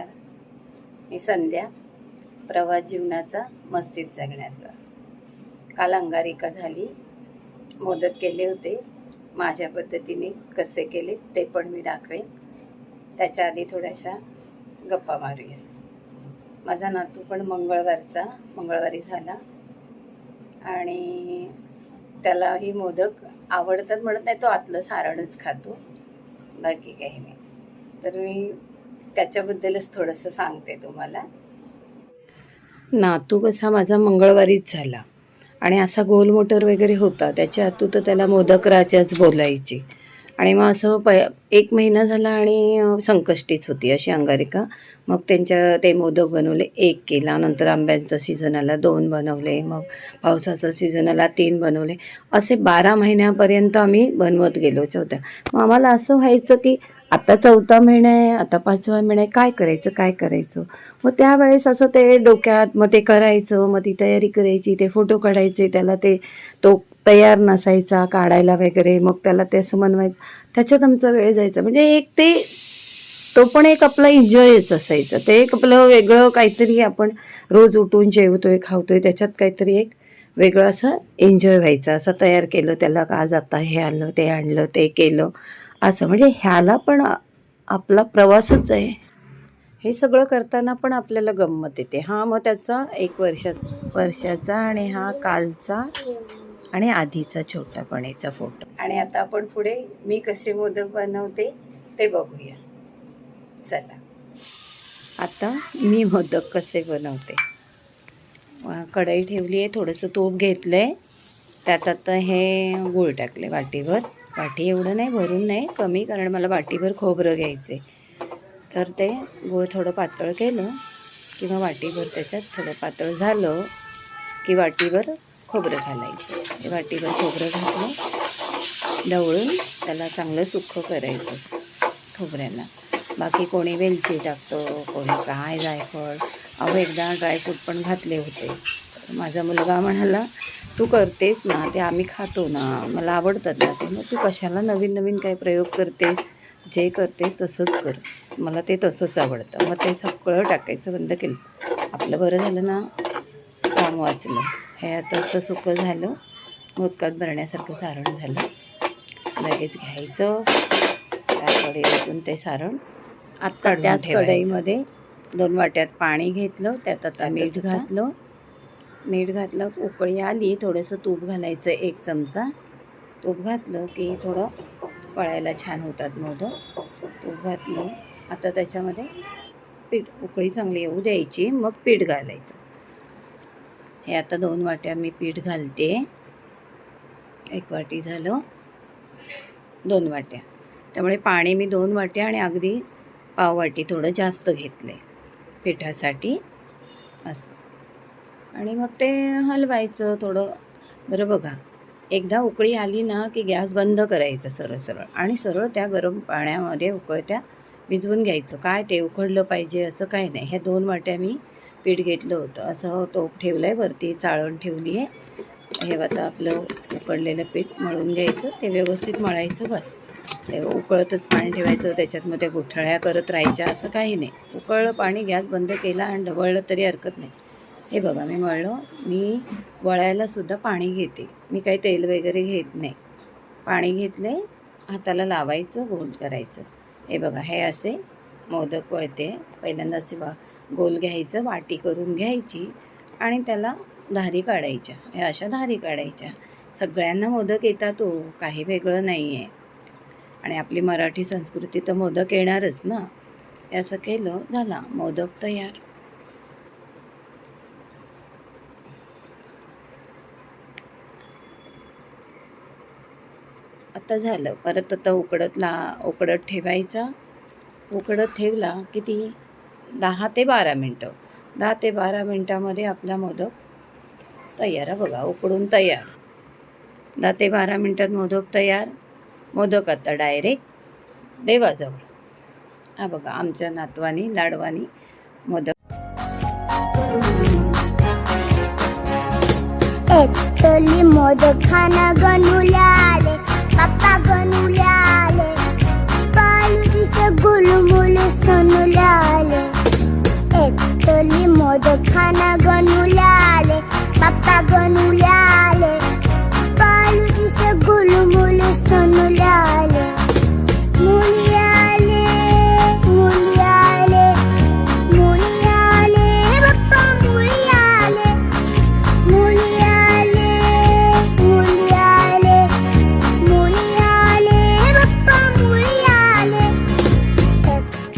नमस्कार मी संध्या प्रवास जीवनाचा मस्तीत जगण्याचा. काल अंगारिका झाली. मोदक केले होते. माझ्या पद्धतीने कसे केले ते पण मी दाखवेन. त्याच्या आधी थोड्याशा गप्पा मारूया. माझा नातू पण मंगळवारचा मंगळवारी झाला. आणि त्यालाही मोदक आवडतात म्हणत नाही तो आतलं सारणच खातो. बाकी काही नाही. तर मी त्याच्याबद्दलच थोडंसं सांगते तुम्हाला. नातू कसा माझा मंगळवारीच झाला. आणि असा गोल मोटर वगैरे होता त्याच्या हातू तर त्याला मोदक राजाच बोलायची. आणि मग असं प एक महिना झाला आणि संकष्टीच होती अशी अंगारिका. मग त्यांच्या ते मोदक बनवले एक केला. नंतर आंब्यांचा सीझन आला दोन बनवले. मग पावसाचा सीझन आला तीन बनवले. असे बारा महिन्यापर्यंत आम्ही बनवत गेलो चौथ्या मग आम्हाला असं व्हायचं की आता चौथा महिना आहे आता पाचवा महिना आहे काय करायचं काय करायचं? मग त्यावेळेस असं ते डोक्यात मग ते करायचं मग ती तयारी करायची ते फोटो काढायचे त्याला ते तो तयार नसायचा काढायला वगैरे मग त्याला ते असं मनवायचं त्याच्यात आमचा वेळ जायचा. म्हणजे एक ते तो पण एक आपला एन्जॉयच असायचं. ते एक आपलं वेगळं काहीतरी आपण रोज उठून जेवतोय खावतोय त्याच्यात काहीतरी एक वेगळं असं एन्जॉय व्हायचं. असं तयार केलं त्याला का आज आता हे आलं ते आणलं ते केलं. असं म्हणजे ह्याला पण आपला प्रवासच आहे. हे सगळं करताना पण आपल्याला गंमत येते. हा मग त्याचा एक वर्षा वर्षाचा आणि हा कालचा आणि आधीचा छोटापणीचा फोटो. आणि आता आपण पुढे मी कसे मोदक बनवते ते बघूया. चला. आता मी मोदक कसे बनवते. कढई ठेवली आहे थोडंसं तूप घेतलं आहे त्यात आता हे गूळ टाकले वाटीभर वाटी एवढं नाही भरून नाही कमी कारण मला वाटीभर खोबरं घ्यायचं आहे तर ते गूळ थोडं पातळ केलं किंवा वाटीभर त्याच्यात थोडं पातळ झालं की वाटीवर खोबरं घालायचं. ते खोबरं घातलं ढवळून त्याला चांगलं सुखं करायचं खोबऱ्याला बाकी कोणी वेलची टाकतं कोणी काय जायफळ. अहो एकदा ड्रायफ्रूट पण घातले होते. माझा मुलगा म्हणाला तू करतेस ना ते आम्ही खातो ना. मला आवडतात ना ते. मग तू कशाला नवीन नवीन काय प्रयोग करतेस? जे करतेस तसंच कर. मला ते तसंच आवडतं. मग ते सगळं टाकायचं बंद केलं. आपलं बरं झालं ना? काम वाचलं. हे आता असं सुकं झालं. मोदकात भरण्यासारखं सारण झालं. लगेच घ्यायचं. त्या कढईतून ते सारण आत्ता त्याच. कढईमध्ये दोन वाट्यात पाणी घेतलं. त्यात आता मीठ घातलं. मीठ घातलं. उकळी आली. थोडंसं तूप घालायचं एक चमचा. तूप घातलं की थोडं पळायला छान होतात मोदक. तो घातलं. आता त्याच्यामध्ये पीठ उकळी चांगली येऊ द्यायची. मग पीठ घालायचं. हे आता दोन वाट्या मी पीठ घालते. एक वाटी झालं. दोन वाट्या. त्यामुळे पाणी मी दोन वाट्या आणि अगदी पाववाटी थोडं जास्त घेतले पिठासाठी असं. आणि मग ते हलवायचं थोडं. बरं बघा. एकदा उकळी आली ना की गॅस बंद करायचा सरळ सरळ. आणि सरळ त्या गरम पाण्यामध्ये उकळत्या भिजवून घ्यायचं. काय ते उकडलं पाहिजे असं काय नाही. ह्या दोन वाट्या मी पीठ घेतलं होतं. असं टोप ठेवलं आहे वरती चाळण ठेवली आहे. हे आता आपलं उकडलेलं पीठ मळून घ्यायचं. ते व्यवस्थित मळायचं बस. ते उकळतच पाणी ठेवायचं. त्याच्यात मग त्या गुठळ्या करत राहायच्या असं काही नाही. उकळलं पाणी गॅस बंद केला आणि ढवळलं तरी हरकत नाही. हे बघा मी मळलं मी वळायलासुद्धा पाणी घेते. मी काही तेल वगैरे घेत नाही. पाणी घेतले हाताला लावायचं गोल करायचं. हे बघा हे असे मोदक वळते. पहिल्यांदा असे वा गोल घ्यायचं वाटी करून घ्यायची आणि त्याला धारी काढायच्या. ह्या अशा धारी काढायच्या. सगळ्यांना मोदक येतात हो काही वेगळं नाही आहे आणि आपली मराठी संस्कृती तर मोदक येणारच ना? हे असं केलं झाला. मोदक तयार. आता झालं. परत आता उकडत ला उकडत ठेवायचा. उकडत ठेवला किती दहा ते बारा मिनटं. दहा ते बारा मिनटामध्ये आपला मोदक तयार हा बघा उकडून तयार. दहा ते बारा मिनटात मोदक तयार. मोदक आता डायरेक्ट देवाजवळ. हा बघा आमच्या नातवानी लाडवानी मोदक. मोदक खाना गणुल्या बनवल्याले पालुतीचे गुलमुल सणल्याले एक तोली मोदक खाना